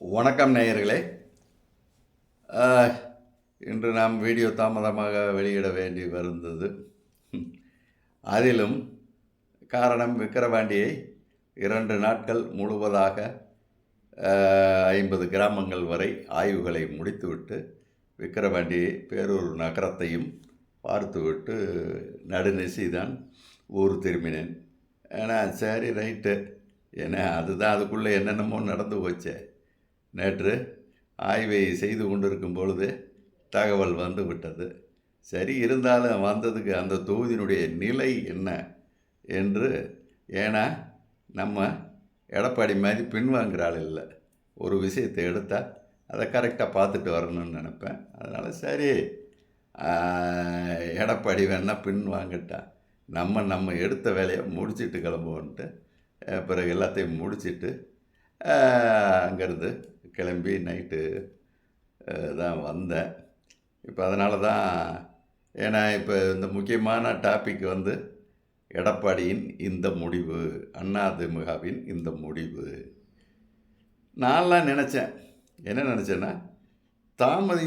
வணக்கம் நேயர்களே. இன்று நாம் வீடியோ தாமதமாக வெளியிட வேண்டி வருந்தது. அதிலும் காரணம் விக்கிரவாண்டியை இரண்டு நாட்கள் முழுவதாக ஐம்பது கிராமங்கள் வரை ஆய்வுகளை முடித்துவிட்டு விக்கிரவாண்டி பேரூர் நகரத்தையும் பார்த்துவிட்டு நடுநெசி தான் ஊர் திரும்பினேன். ஏன்னா சரி ரைட்டு. ஏன்னா அதுதான் அதுக்குள்ளே என்னென்னமோ நடந்து போச்சே. நேற்று ஆய்வை செய்து கொண்டிருக்கும் பொழுது தகவல் வந்து விட்டது. சரி இருந்தாலும் வந்ததுக்கு அந்த தொகுதியினுடைய நிலை என்ன என்று ஏன்னா நம்ம எடப்பாடி மாதிரி பின்வாங்குற ஆள் இல்லை. ஒரு விஷயத்தை எடுத்தால் அதை கரெக்டாக பார்த்துட்டு வரணும்னு நினப்பேன். அதனால் சரி எடப்பாடி வேணால் பின் வாங்கிட்டான் நம்ம நம்ம எடுத்த வேலையை முடிச்சிட்டு கிளம்புவோன்ட்டு பிறகு எல்லாத்தையும் முடிச்சிட்டு அங்கேருந்து கிளம்பி நைட்டு தான் வந்தேன். இப்போ அதனால தான் ஏன்னா இப்போ இந்த முக்கியமான டாபிக் வந்து எடப்பாடியின் இந்த முடிவு அதிமுகவின் இந்த முடிவு. நான்லாம் நினச்சேன். என்ன நினச்சேன்னா தாமதி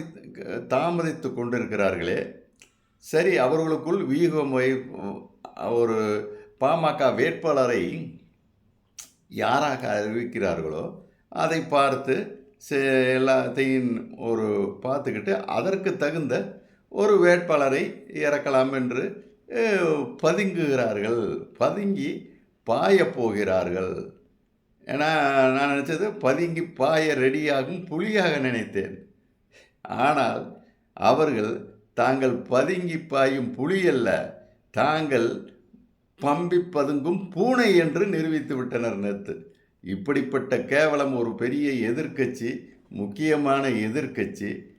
தாமதித்து கொண்டிருக்கிறார்களே. சரி அவர்களுக்குள் வியூகம் வை ஒரு பாமக வேட்பாளரை யாராக அறிவிக்கிறார்களோ அதை பார்த்து எல்லாத்தையும் ஒரு பார்த்துக்கிட்டு அதற்கு தகுந்த ஒரு வேட்பாளரை இறக்கலாம் என்று பதுங்குகிறார்கள். பதுங்கி பாயப்போகிறார்கள் ஏன்னா நான் நினச்சது பதுங்கி பாய ரெடியாகும் புலியாக நினைத்தேன். ஆனால் அவர்கள் தாங்கள் பதுங்கி பாயும் புலி அல்ல தாங்கள் பம்பி பதுங்கும் பூனை என்று நிரூபித்து விட்டனர் நேற்று இப்படிப்பட்ட கேவலம் ஒரு பெரிய எதிர்க்கட்சி முக்கியமான எதிர்க்கட்சி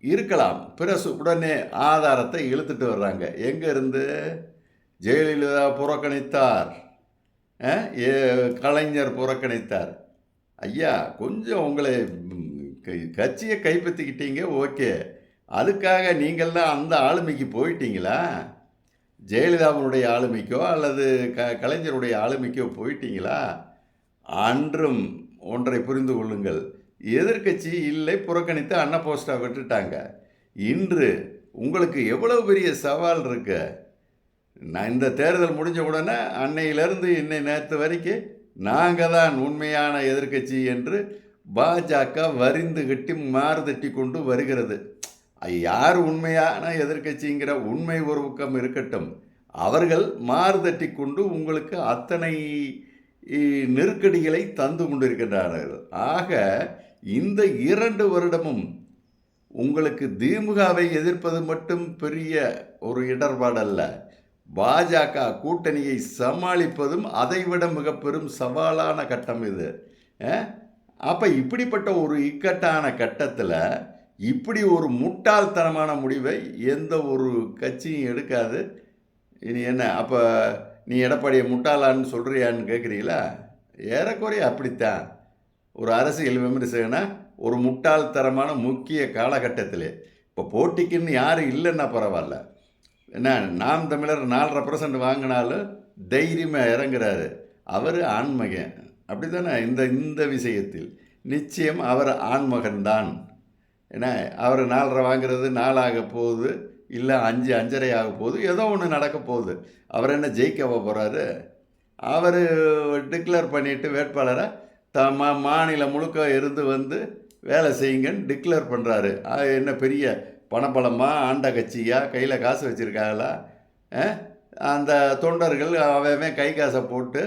இருக்கலாம். பிறகு உடனே ஆதாரத்தை இழுத்துட்டு வர்றாங்க. எங்கேருந்து ஜெயலலிதா புறக்கணித்தார். ஏ- கலைஞர் புறக்கணித்தார். ஐயா கொஞ்சம் உங்களை க- கட்சியை கைப்பற்றிக்கிட்டீங்க ஓகே. அதுக்காக நீங்கள்லாம் அந்த ஆளுமைக்கு போயிட்டீங்களா? ஜெயலலிதாவினுடைய ஆளுமைக்கோ அல்லது க கலைஞருடைய ஆளுமைக்கோ போயிட்டீங்களா? அன்றும் ஒன்றை புரிந்து கொள்ளுங்கள். எதிர்க்கட்சி இல்லை புறக்கணித்து அன்ன போஸ்டா விட்டுட்டாங்க. இன்று உங்களுக்கு எவ்வளவு பெரிய சவால் இருக்கு? நான் இந்த தேர்தல் முடிஞ்ச உடனே அன்னையிலிருந்து இன்னை நேற்று வரைக்கும் நாங்கள் தான் உண்மையான எதிர்க்கட்சி என்று பாஜக வரிந்து கட்டி மாறுதட்டி கொண்டு வருகிறது. யார் உண்மையான எதிர்க்கட்சிங்கிற உண்மை ஒரு பக்கம் இருக்கட்டும். அவர்கள் மாறுதட்டி கொண்டு உங்களுக்கு அத்தனை நெருக்கடிகளை தந்து கொண்டிருக்கின்றார்கள். ஆக இந்த இரண்டு வருடமும் உங்களுக்கு திமுகவை எதிர்ப்பது மட்டும் பெரிய ஒரு இடர்பாடல்ல. பாஜக கூட்டணியை சமாளிப்பதும் அதைவிட மிக பெரும் சவாலான கட்டம் இது. அப்போ இப்படிப்பட்ட ஒரு இக்கட்டான கட்டத்தில் இப்படி ஒரு முட்டாள்தனமான முடிவை எந்த ஒரு கட்சியும் எடுக்காது. இனி என்ன? அப்போ நீ எடப்பாடியை முட்டாளான்னு சொல்கிறியான்னு கேட்குறீங்களா ஏறக்குறைய அப்படித்தான். ஒரு அரசியல் விமர்சகனா ஒரு முட்டாள்தரமான முக்கிய காலகட்டத்தில். இப்போ போட்டிக்குன்னு யாரும் இல்லைன்னா பரவாயில்ல. என்ன நாம் தமிழர் நாலரை பர்சன்ட் வாங்கினாலும் தைரியமாக இறங்குறாரு. அவர் ஆண்மகன். அப்படி தானே இந்த இந்த விஷயத்தில். நிச்சயம் அவர் ஆண்மகன்தான். ஏன்னா அவர் நாலரை வாங்குறது நாளாக போகுது. இல்லை அஞ்சு அஞ்சரை ஆக போகுது. ஏதோ ஒன்று நடக்க போகுது. அவர் என்ன ஜெயிக்க போகிறாரு அவர் டிக்ளேர் பண்ணிட்டு வேட்பாளரை? த மா மாநிலம் முழுக்க இருந்து வந்து வேலை செய்யுங்கன்னு டிக்ளேர் பண்ணுறாரு என்ன பெரிய பணப்பலமாக ஆண்ட கட்சியாக கையில் காசு வச்சுருக்காங்களா? அந்த தொண்டர்கள் அவன் கை காசை போட்டு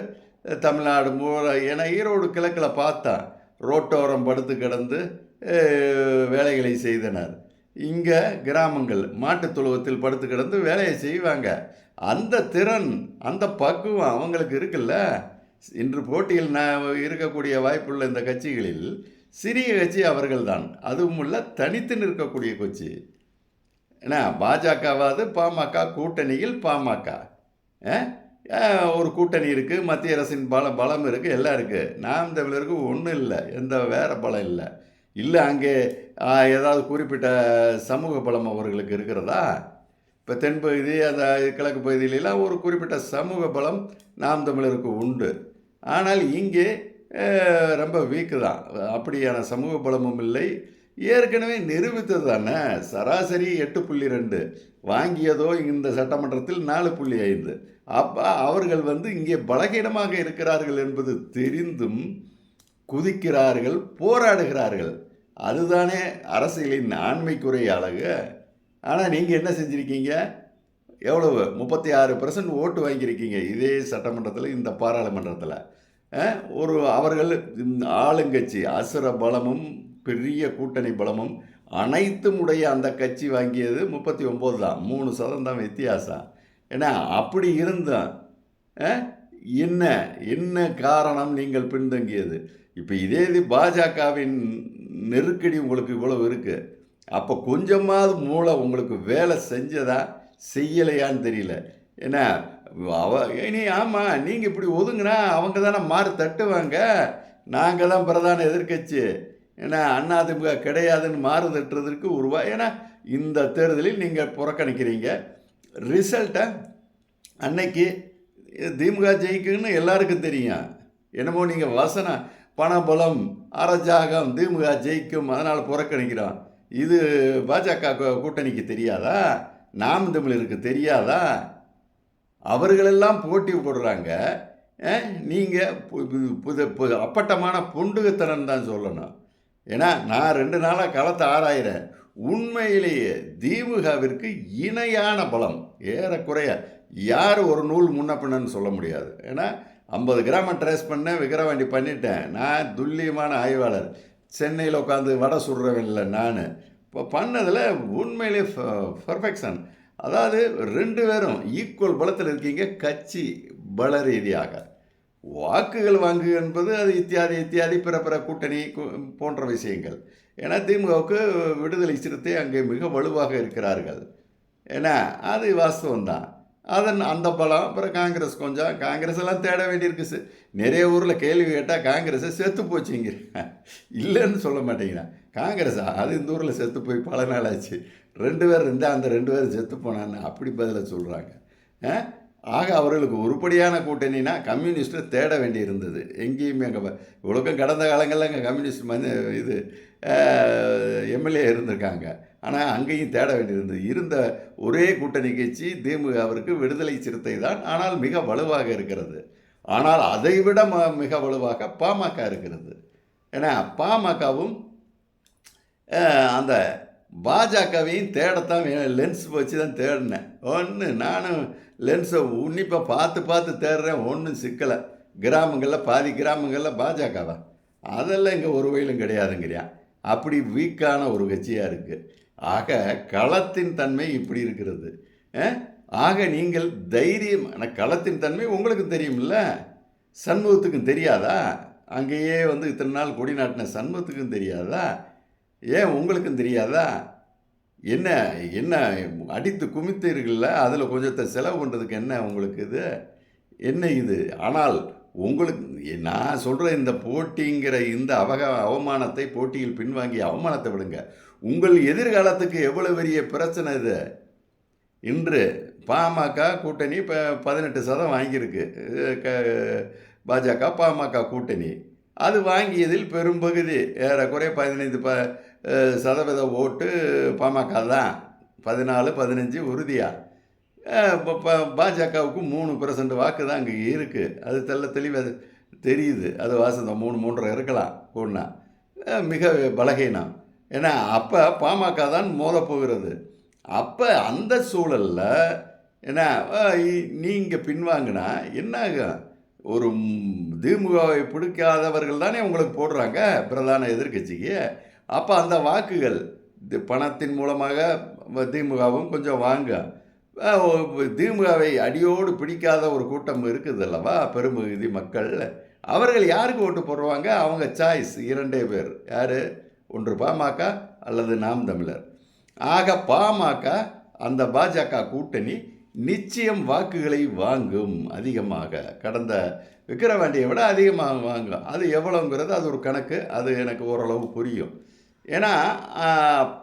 தமிழ்நாடு மூல ஏன்னா ஈரோடு கிழக்கில் பார்த்தான் ரோட்டோரம் படுத்து கிடந்து வேலைகளை செய்தனர். இங்கே கிராமங்கள் மாட்டுத் தொழுவத்தில் படுத்து கிடந்து வேலையை செய்வாங்க. அந்த திறன் அந்த பக்குவம் அவங்களுக்கு இருக்குல்ல? இன்று போட்டியில் நான் இருக்கக்கூடிய வாய்ப்புள்ள இந்த கட்சிகளில் சிறிய கட்சி அவர்கள்தான். அதுவும் உள்ள தனித்து நிற்கக்கூடிய கட்சி என்ன பாஜகவாது பாமக கூட்டணியில் பாமக. ஒரு கூட்டணி இருக்குது மத்திய அரசின் பல பலம் இருக்குது எல்லாம் இருக்குது நாம் தமிழருக்கு ஒன்றும் இல்லை எந்த வேறு பலம் இல்லை. இல்லை அங்கே ஏதாவது குறிப்பிட்ட சமூக பலம் அவர்களுக்கு இருக்கிறதா? இப்போ தென்பகுதி அந்த கிழக்கு பகுதியிலெல்லாம் ஒரு குறிப்பிட்ட சமூக பலம் நாம் தமிழருக்கு உண்டு. ஆனால் இங்கே ரொம்ப வீக்கு தான். அப்படியான சமூக பலமும் இல்லை. ஏற்கனவே நிரூபித்தது தானே? சராசரி எட்டு புள்ளி ரெண்டு. வாங்கியதோ இந்த சட்டமன்றத்தில் நாலு புள்ளி ஐந்து. அப்போ அவர்கள் வந்து இங்கே பலகீனமாக இருக்கிறார்கள் என்பது தெரிந்தும் குதிக்கிறார்கள் போராடுகிறார்கள். அதுதானே அரசியலின் ஆண்மைக்குறை அழகு. ஆனால் நீங்கள் என்ன செஞ்சுருக்கீங்க? எவ்வளவு? முப்பத்தி ஆறு பர்சன்ட் ஓட்டு வாங்கியிருக்கீங்க இதே சட்டமன்றத்தில் இந்த பாராளுமன்றத்தில். ஒரு அவர்கள் இந்த ஆளுங்கட்சி அசுர பலமும் பெரிய கூட்டணி பலமும் அனைத்தும் உடைய அந்த கட்சி வாங்கியது முப்பத்தி ஒம்பது தான். மூணு சதம் தான் வித்தியாசம். ஏன்னா அப்படி இருந்தோம் என்ன என்ன காரணம் நீங்கள் பின்தங்கியது? இப்போ இதே இது பாஜகவின் நெருக்கடி உங்களுக்கு இவ்வளவு இருக்குது அப்போ கொஞ்சமாவது மூளை உங்களுக்கு வேலை செஞ்சதா செய்யலையான்னு தெரியல. ஏன்னா அவ இனி ஆமாம் நீங்கள் இப்படி ஒதுங்கினா அவங்க தானே மாறு தட்டுவாங்க. நாங்கள் தான் பிரதான எதிர்க்கட்சி. ஏன்னா அதிமுக கிடையாதுன்னு மாறு தட்டுறதுக்கு உருவா ஏன்னா இந்த தேர்தலில் நீங்கள் புறக்கணிக்கிறீங்க. ரிசல்ட்டை அன்னைக்கு திமுக ஜெயிக்குன்னு எல்லாருக்கும் தெரியும். என்னமோ நீங்கள் வசனம் பணபலம் அரஜாகம் திமுக ஜெயிக்கும் அதனால் புறக்கணிக்கிறோம். இது பாஜக கூட்டணிக்கு தெரியாதா? நாம் தமிழருக்கு தெரியாதா? அவர்களெல்லாம் போட்டி போடுறாங்க. நீங்கள் புது புது அப்பட்டமான பொண்டுகத்தனம் தான் சொல்லணும். ஏன்னா நான் ரெண்டு நாளாக களத்தை ஆராயிறேன். உண்மையிலேயே திமுகவிற்கு இணையான பலம் ஏறக்குறைய யார் ஒரு நூல் முன்ன பின்னன்னு சொல்ல முடியாது. ஏன்னா ஐம்பது கிராமம் ட்ரேஸ் பண்ணேன் விக்கிரவாண்டி பண்ணிட்டேன். நான் துல்லியமான ஆய்வாளர். சென்னையில் உட்காந்து வடை சுடுறவன் இல்லை நான். இப்போ பண்ணதில் உண்மையிலே பர்ஃபெக்ஷன் அதாவது ரெண்டு பேரும் ஈக்குவல் பலத்தில் இருக்கீங்க கட்சி பல ரீதியாக. வாக்குகள் வாங்கு என்பது அது இத்தியாதி இத்தியாதி பிற பிற கூட்டணி கு- போன்ற விஷயங்கள். ஏன்னா திமுகவுக்கு விடுதலை சிறுத்தை அங்கே மிக வலுவாக இருக்கிறார்கள். ஏன்னா அது வாஸ்தவம் தான் அதன் அந்த பலம் அப்புறம் காங்கிரஸ் கொஞ்சம். காங்கிரஸ் எல்லாம் தேட வேண்டியிருக்கு சு- நிறைய ஊரில் கேள்வி கேட்டால் காங்கிரஸை செத்து போச்சுங்க. இல்லைன்னு சொல்ல மாட்டேங்கிறான். காங்கிரஸ்? அது இந்த ஊரில் செத்து போய் பல நாள் ஆச்சு. ரெண்டு பேர் இருந்தால் அந்த ரெண்டு பேரும் செத்து போனான்னு அப்படி பதிலை சொல்கிறாங்க ஆக அவர்களுக்கு உருப்படியான கூட்டணினா கம்யூனிஸ்ட்டை தேட வேண்டியிருந்தது. எங்கேயுமே அங்கே இவ்வளோக்கும் கடந்த காலங்களில் அங்கே கம்யூனிஸ்ட் மந்த இது எம்எல்ஏ இருந்திருக்காங்க. ஆனால் அங்கேயும் தேட வேண்டியிருந்தது. இருந்த ஒரே கூட்டணி கட்சி திமுக அவருக்கு விடுதலை சிறுத்தை தான். ஆனால் மிக வலுவாக இருக்கிறது. ஆனால் அதை விட ம- மிக வலுவாக பாமக இருக்கிறது. ஏன்னா பாமகவும் அந்த பாஜகவையும் தேடத்தான் லென்ஸ் வச்சு தான் தேடினேன். ஒன்று நானும் லென்ஸை உன்னிப்பாக பார்த்து பார்த்து தேடுறேன் ஒன்றும் சிக்கலை. கிராமங்களில் பாதி கிராமங்களில் பாஜகவா? அதெல்லாம் இங்கே ஒரு வயலும் கிடையாதுங்கிறியா அப்படி வீக்கான ஒரு கட்சியாக இருக்குது ஆக களத்தின் தன்மை இப்படி இருக்கிறது. ஆக நீங்கள் தைரியம் ஆனால் களத்தின் தன்மை உங்களுக்கு தெரியும்ல? சண்முகத்துக்கும் தெரியாதா? அங்கேயே வந்து இத்தனை நாள் கொடி நாட்டின சண்முகத்துக்கும் தெரியாதா? ஏன் உங்களுக்கும் தெரியாதா? என்ன என்ன அடித்து குமித்தீர்கள்ல? அதில் கொஞ்சத்தை செலவு பண்ணுறதுக்கு என்ன உங்களுக்கு இது? என்ன இது? ஆனால் உங்களுக்கு நான் சொல்கிற இந்த போட்டிங்கிற இந்த அவக அவமானத்தை போட்டியில் பின்வாங்கி அவமானத்தை விடுங்க. உங்கள் எதிர்காலத்துக்கு எவ்வளோ பெரிய பிரச்சனை இது? இன்று பாமக கூட்டணி இப்போ பதினெட்டு சதம் வாங்கியிருக்கு. க- பாஜக பாமக கூட்டணி. அது வாங்கியதில் பெரும்பகுதி ஏறக்குறைய பதினைந்து ப சதவீத ஓட்டு பாமக தான். பதினாலு பதினஞ்சு உறுதியாக பாஜகவுக்கு மூணு பர்சன்ட் வாக்கு தான் அங்கே இருக்குது அது தெல்ல தெளிவாக தெரியுது. அது வாசந்தம். மூணு மூன்றரை இருக்கலாம் கூடனா. மிக பலகீனம். ஏன்னா அப்போ பாமக தான் மோதப்போகிறது. அப்போ அந்த சூழலில் ஏன்னா நீங்கள் பின்வாங்கினா என்ன ஆகும்? ஒரு திமுகவை பிடிக்காதவர்கள் தானே உங்களுக்கு போடுறாங்க பிரதான எதிர்க்கட்சிக்கு. அப்போ அந்த வாக்குகள் பணத்தின் மூலமாக திமுகவும் கொஞ்சம் வாங்க. திமுகவை அடியோடு பிடிக்காத ஒரு கூட்டம் இருக்குது அல்லவா பெரும்பகுதி மக்கள்? அவர்கள் யாருக்கு ஓட்டு போடுவாங்க? அவங்க சாய்ஸ் இரண்டே பேர். யார்? ஒன்று பாமக அல்லது நாம் தமிழர். ஆக பாமக அந்த பாஜக கூட்டணி நிச்சயம் வாக்குகளை வாங்கும் அதிகமாக. கடந்த விக்கிரவாண்டியை விட அதிகமாக வாங்கும். அது எவ்வளோங்கிறது அது ஒரு கணக்கு. அது எனக்கு ஓரளவு புரியும். ஏன்னா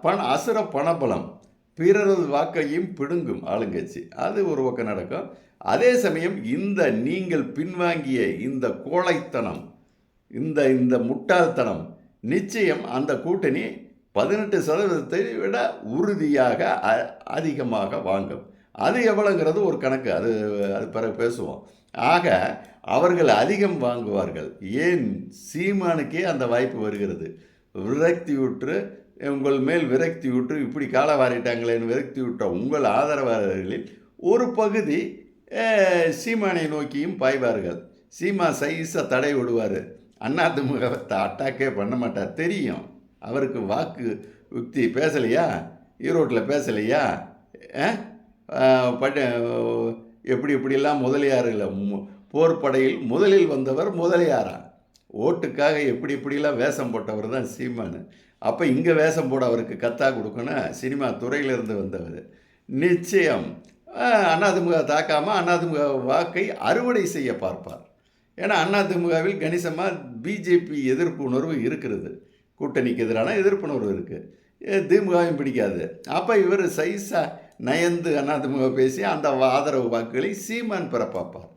பண அசுர பணபலம் பிறரது வாக்கையும் பிடுங்கும் ஆளுங்கட்சி. அது ஒரு பக்கம் நடக்கும். அதே சமயம் இந்த நீங்கள் பின்வாங்கிய இந்த கோழைத்தனம் இந்த இந்த முட்டாள்தனம் நிச்சயம் அந்த கூட்டணி பதினெட்டு சதவீதத்தை விட உறுதியாக அ- அதிகமாக வாங்கும். அது எவ்வளோங்கிறது ஒரு கணக்கு. அது அது பிறகு பேசுவோம். ஆக அவர்கள் அதிகம் வாங்குவார்கள். ஏன்? சீமானுக்கே அந்த வாய்ப்பு வருகிறது. விரக்தியுற்று உங்கள் மேல் விரக்தியுற்று இப்படி கால வாரிட்டாங்களேன்னு விரக்தியுற்ற உங்கள் ஆதரவாளர்களில் ஒரு பகுதி சீமானை நோக்கியும் பாய்வார்கள். சீமா சைஸாக தடை விடுவார். அதிமுகவை அட்டாக்கே பண்ண மாட்டார். தெரியும். அவருக்கு வாக்கு யுக்தி பேசலையா? ஈரோட்டில் பேசலையா? பட் பட்ட எப்படி எப்படிலாம் முதலியாரில் போர்ப்படையில் முதலில் வந்தவர் முதலியாரா? ஓட்டுக்காக எப்படி எப்படிலாம் வேஷம் போட்டவர் தான் சீமானு. அப்போ இங்கே வேஷம் போட அவருக்கு கத்தா கொடுக்கணும் சினிமா துறையிலிருந்து வந்தவர். நிச்சயம். அஹ், அதிமுக தாக்காமல் அதிமுக வாக்கை அறுவடை செய்ய பார்ப்பார். ஏன்னா அதிமுகவில் கணிசமாக பிஜேபி எதிர்ப்பு உணர்வு இருக்கிறது. கூட்டணிக்கு எதிரான எதிர்ப்பு உணர்வு இருக்குது திமுகவும் பிடிக்காது. அப்போ இவர் சைஸாக நயந்து அதிமுக பேசி அந்த ஆதரவு வாக்குகளை சீமான் பெற பார்ப்பார்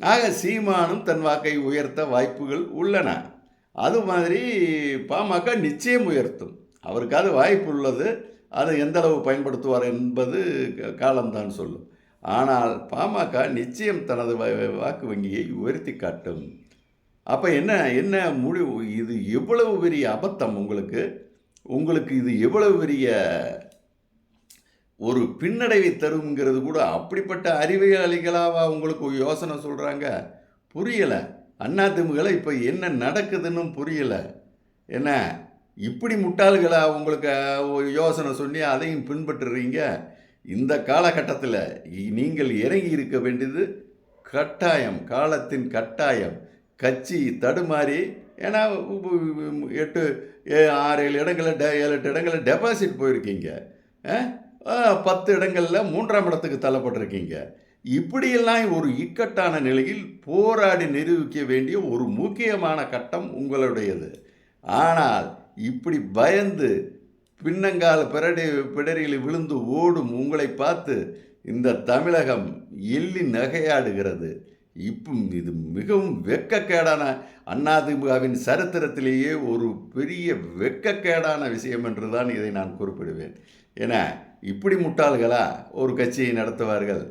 ஆக சீமானும் தன் வாக்கை உயர்த்த வாய்ப்புகள் உள்ளன. அது மாதிரி பாமக நிச்சயம் உயர்த்தும். அவருக்காவது வாய்ப்பு உள்ளது. அதை எந்த அளவு பயன்படுத்துவார் என்பது க- காலம்தான் சொல்லும். ஆனால் பாமக நிச்சயம் தனது வாக்கு வங்கியை உயர்த்தி காட்டும். அப்போ என்ன என்ன முடிவு? இது எவ்வளவு பெரிய அபத்தம் உங்களுக்கு? உங்களுக்கு இது எவ்வளவு பெரிய ஒரு பின்னடைவை தருங்கிறது கூட அப்படிப்பட்ட அறிவியலிகளாவா உங்களுக்கு யோசனை சொல்கிறாங்க புரியலை. அதிமுகல இப்போ என்ன நடக்குதுன்னு புரியலை. என்ன இப்படி முட்டாள்களா உங்களுக்கு யோசனை சொல்லி அதையும் பின்பற்றுறீங்க? இந்த காலகட்டத்தில் நீங்கள் இறங்கி இருக்க வேண்டியது கட்டாயம் காலத்தின் கட்டாயம். கட்சி தடுமாறி ஏன்னா எட்டு ஏ- ஆறு ஏழு இடங்களில் ஏழு எட்டு இடங்களில் டெபாசிட் போயிருக்கீங்க. ஆ, பத்து இடங்களில் மூன்றாம் இடத்துக்கு தள்ளப்பட்டிருக்கீங்க. இப்படியெல்லாம் ஒரு இக்கட்டான நிலையில் போராடி நிரூபிக்க வேண்டிய ஒரு முக்கியமான கட்டம் உங்களுடையது. ஆனால் இப்படி பயந்து பின்னங்கால பிறடி பிடரியில் விழுந்து ஓடும் உங்களை பார்த்து இந்த தமிழகம் எள்ளி நகையாடுகிறது. இப்போ இது மிகவும் வெக்கக்கேடான அதிமுகவின் சரித்திரத்திலேயே ஒரு பெரிய வெக்கக்கேடான விஷயம் என்று தான் இதை நான் குறிப்பிடுவேன். ஏன்னா இப்படி முட்டாள்களா ஒரு கட்சியை நடத்துவார்கள்?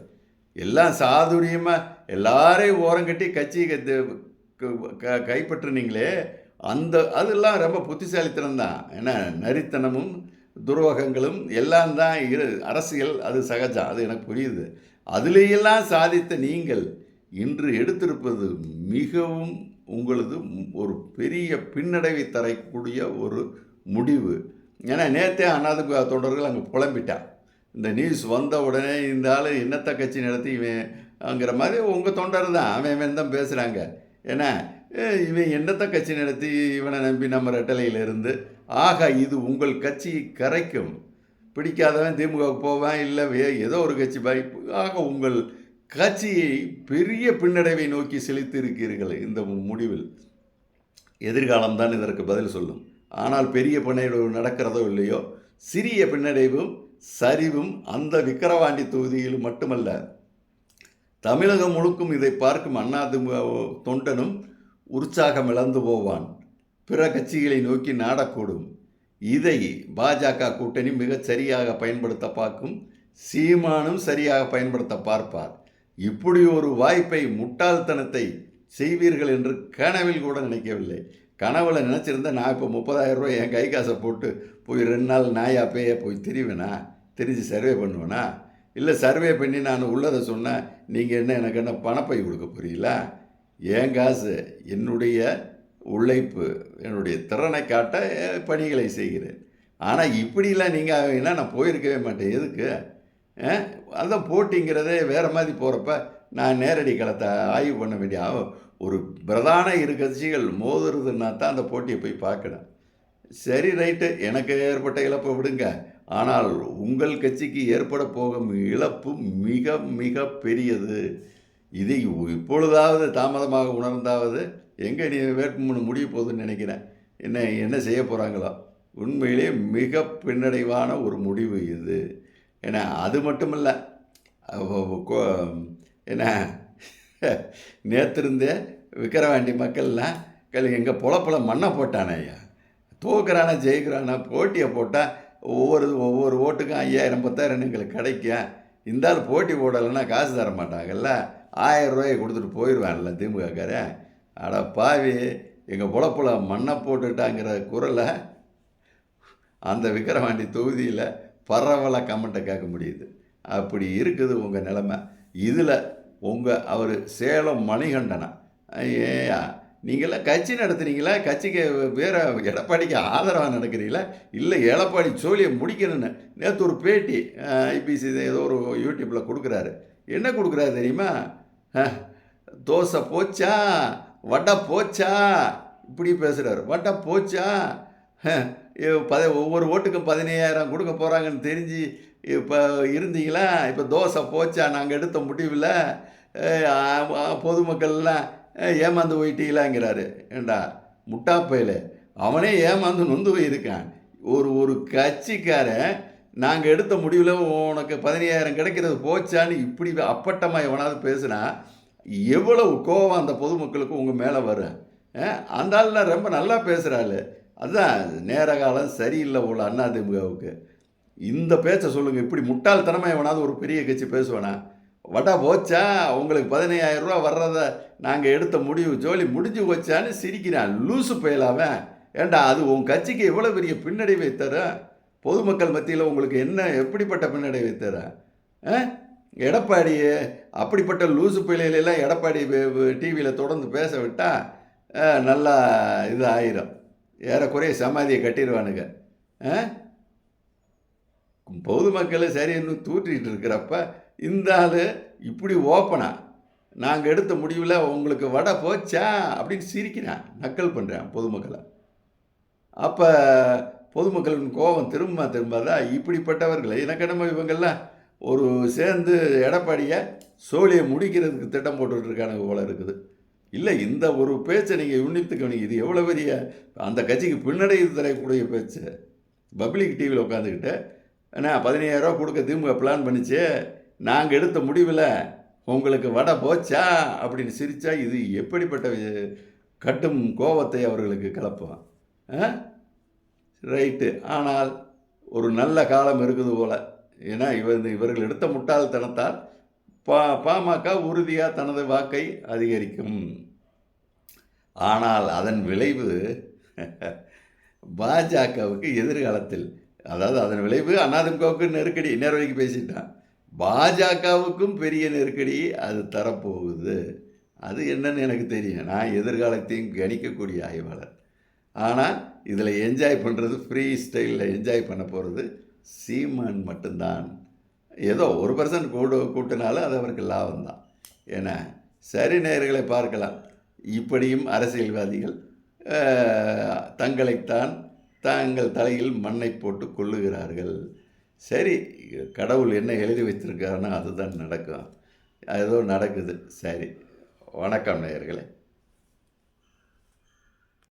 எல்லாம் சாதுரியமாக எல்லாரையும் ஓரங்கட்டி கட்சியை க- க- கைப்பற்றுனீங்களே அந்த அதெல்லாம் ரொம்ப புத்திசாலித்தனம் தான். ஏன்னா நரித்தனமும் துரோகங்களும் எல்லாம் தான் இரு அரசியல் அது சகஜம் அது எனக்கு புரியுது. அதுலேயெல்லாம் சாதித்த நீங்கள் இன்று எடுத்திருப்பது மிகவும் உங்களது ஒரு பெரிய பின்னடைவை தரக்கூடிய ஒரு முடிவு. ஏன்னா நேற்றே அண்ணாதிமுக தொண்டர்கள் அங்கே புலம்பிட்டான் இந்த நியூஸ் வந்த உடனே இந்த ஆள் என்னத்த கட்சி நடத்தி இவன்ங்கிற மாதிரி உங்கள் தொண்டர் தான் அவன் இவன் தான் பேசுகிறாங்க ஏன்னா இவன் என்னத்த கட்சி நடத்தி இவனை நம்பி நம்ம ரெட்டலையில் இருந்து ஆக இது உங்கள் கட்சியை கரைக்கும். பிடிக்காதவன் திமுகவுக்கு போவேன் இல்லை வே ஏதோ ஒரு கட்சி பாய் ஆக உங்கள் கட்சியை பெரிய பின்னடைவை நோக்கி செலுத்தி இருக்கிறீர்கள் இந்த முடிவில். எதிர்காலம்தான் இதற்கு பதில் சொல்லும். ஆனால் பெரிய பின்னடைவு நடக்கிறதோ இல்லையோ சிறிய பின்னடைவும் சரிவும் அந்த விக்கிரவாண்டி தொகுதியில் மட்டுமல்ல தமிழகம் முழுக்கும் இதை பார்க்கும் அண்ணாதிமுக தொண்டனும் உற்சாகம் இழந்து போவான். பிற கட்சிகளை நோக்கி நாடக்கூடும். இதை பாஜக கூட்டணி மிகச் சரியாக பயன்படுத்த பார்க்கும் சீமானும் சரியாக பயன்படுத்த பார்ப்பார். இப்படி ஒரு வாய்ப்பை முட்டாள்தனத்தை செய்வீர்கள் என்று கனவில் கூட நினைக்கவில்லை. கனவுல நினச்சிருந்தா நான் இப்போ முப்பதாயிரம் ரூபாய் என் கை காசை போட்டு போய் ரெண்டு நாள் நாயா பேய போய் திரிவேனா? திரிஞ்சு சர்வே பண்ணுவேனா? இல்லை சர்வே பண்ணி நான் உள்ளதை சொன்னேன் நீங்கள் என்ன எனக்கு என்ன பணப்பை கொடுக்க புரியல என் காசு என்னுடைய உழைப்பு என்னுடைய திறனை காட்ட பணிகளை செய்கிறேன். ஆனால் இப்படிலாம் நீங்கள் ஆகிங்கன்னா நான் போயிருக்கவே மாட்டேன். எதுக்கு? அதான் போட்டிங்கிறதே வேறு மாதிரி போகிறப்ப நான் நேரடி களத்தை ஆய்வு பண்ண வேண்டிய ஒரு பிரதான இரு கட்சிகள் மோதுறதுன்னா தான் அந்த போட்டியை போய் பார்க்கணும். சரி ரைட்டு. எனக்கு ஏற்பட்ட இழப்பை விடுங்க. ஆனால் உங்கள் கட்சிக்கு ஏற்பட போகும் இழப்பு மிக மிக பெரியது. இதை இப்பொழுதாவது தாமதமாக உணர்ந்தாவது எங்கே நீ வேட்புமனு முடிய போகுதுன்னு நினைக்கிறேன். என்ன என்ன செய்ய போகிறாங்களோ உண்மையிலே மிக பின்னடைவான ஒரு முடிவு இது. ஏன்னா அது மட்டுமல்ல அவ- என்ன நேற்றிருந்தே விக்கிரவாண்டி மக்கள்லாம் கேளுங்க எங்கள் பொழப்பில் மண்ணை போட்டானே ஐயா. தூக்குறானா ஜெயிக்கிறானா போட்டியை போட்டால் ஒவ்வொரு ஒவ்வொரு ஓட்டுக்கும் ஐயாயிரம் பத்தாயிரம் எங்களுக்கு கிடைக்கும். இருந்தாலும் போட்டி போடலைன்னா காசு தர மாட்டாங்கல்ல. ஆயிரம் ரூபாயை கொடுத்துட்டு போயிடுவான்ல திமுகக்காரன். அட பாவி எங்கள் பொழப்பில் மண்ணை போட்டுட்டாங்கிற குரலை அந்த விக்கிரவாண்டி தொகுதியில் பரவலாக கமெண்ட்டை கேட்க முடியுது. அப்படி இருக்குது உங்கள் நிலமை. இதில் உங்கள் அவர் சேலம் மணிகண்டனா. ஏயா நீங்களாம் கட்சி நடத்துகிறீங்களா கட்சிக்கு வேறு எடப்பாடிக்கு ஆதரவாக நடக்கிறீங்களா? இல்லை எடப்பாடி சோழியை முடிக்கணும்னு. நேற்று ஒரு பேட்டி ஐபிசி ஏதோ ஒரு யூடியூப்பில் கொடுக்குறாரு. என்ன கொடுக்குறாரு தெரியுமா? தோசை போச்சா? வடை போச்சா? இப்படி பேசுகிறார் வடை போச்சா? பத ஒவ்வொரு ஓட்டுக்கும் பதினையாயிரம் கொடுக்க போகிறாங்கன்னு தெரிஞ்சு இப்போ இருந்தீங்களா? இப்போ தோசை போச்சா? நாங்கள் எடுத்த முடிவில். பொதுமக்கள்லாம் ஏமாந்து போயிட்டீங்களாங்கிறாரு. ஏண்டா முட்டாப்பையில் அவனே ஏமாந்து நொந்து போயிருக்கான். ஒரு ஒரு கட்சிக்காரன் நாங்கள் எடுத்த முடிவில் உனக்கு பதினையாயிரம் கிடைக்கிறது போச்சான்னு இப்படி அப்பட்டமாக எவனாவது பேசுனா எவ்வளவு கோபம் அந்த பொதுமக்களுக்கு உங்கள் மேலே வரும் அந்த ஆள்லாம் ரொம்ப நல்லா பேசுகிறாள் அதுதான் நேர காலம் சரியில்லை உள்ள அதிமுகவுக்கு இந்த பேச்சை சொல்லுங்கள் இப்படி முட்டாள்தனமாக எவனாவது ஒரு பெரிய கட்சி பேசுவானா? வடா போச்சா? உங்களுக்கு பதினையாயிரம் ரூபா வர்றத நாங்கள் எடுத்த முடிவு ஜோலி முடிஞ்சு போச்சான்னு சிரிக்கிறான். லூசு பயலாவன் ஏண்டா அது உன் கட்சிக்கு எவ்வளோ பெரிய பின்னடைவை தரும் பொதுமக்கள் மத்தியில் உங்களுக்கு என்ன எப்படிப்பட்ட பின்னடைவை தரும் ஆ? எடப்பாடி அப்படிப்பட்ட லூசு பிள்ளைகளெல்லாம் எடப்பாடி டிவியில் தொடர்ந்து பேச விட்டால் நல்லா இது ஆயிரும் ஏறக்குறைய சமாதியை கட்டிடுவானுங்க ஆ? பொதுமக்களை சரின்னு தூற்றிட்டு இருக்கிறப்ப இந்த ஆள் இப்படி ஓப்பனா? நாங்கள் எடுத்த முடிவில் உங்களுக்கு வடை போச்சா? அப்படின்னு சிரிக்கிறான். நக்கல் பண்ணுறேன் பொதுமக்களை. அப்போ பொதுமக்களின் கோபம் திரும்ப திரும்பாதா இப்படிப்பட்டவர்களை. எனக்கு நம்ம இவங்கெல்லாம் ஒரு சேர்ந்து எடப்பாடியை சோழியை முடிக்கிறதுக்கு திட்டம் போட்டுட்டு போல இருக்குது. இல்லை இந்த ஒரு பேச்சை நீங்கள் யுன்னித்து இது எவ்வளோ பெரிய அந்த கட்சிக்கு பின்னடைவு தரக்கூடிய பேச்சு. பப்ளிக் டிவியில் உட்காந்துக்கிட்டு அண்ணா பதினையாயிரரூவா கொடுக்க திமுக பிளான் பண்ணிச்சு. நாங்கள் எடுத்த முடிவில் உங்களுக்கு வடை போச்சா? அப்படின்னு சிரித்தா இது எப்படிப்பட்ட கட்டும் கோபத்தை அவர்களுக்கு கலப்பும். ஆ? ரைட்டு. ஆனால் ஒரு நல்ல காலம் இருக்குது போல. ஏன்னா இவர் இவர்கள் எடுத்த முட்டாள்தனத்தால் பா பாமக உறுதியாக தனது வாக்கை அதிகரிக்கும். ஆனால் அதன் விளைவு பாஜகவுக்கு எதிர்காலத்தில் அதாவது அதன் விளைவு அதிமுகவுக்கு நெருக்கடி நேரடிக்கு பேசிட்டான். பாஜகவுக்கும் பெரிய நெருக்கடி அது தரப்போகுது. அது என்னன்னு எனக்கு தெரியும். நான் எதிர்காலத்தையும் கணிக்கக்கூடிய ஆய்வாளர். ஆனால் இதில் என்ஜாய் பண்ணுறது ஃப்ரீ ஸ்டைலில் என்ஜாய் பண்ண போகிறது சீமான் மட்டும்தான். ஏதோ ஒரு பர்சன்ட் கூடு கூட்டினாலும் அது அவருக்கு லாபம் தான். ஏன்னா சரி நேர்களை பார்க்கலாம். இப்படியும் அரசியல்வாதிகள் தங்களைத்தான் தாங்கள் தலையில் மண்ணை போட்டு கொள்ளுகிறார்கள். சரி கடவுள் என்ன எழுதி வச்சிருக்காருன்னா அதுதான் நடக்கும். ஏதோ நடக்குது. சரி வணக்கம் நேயர்களே.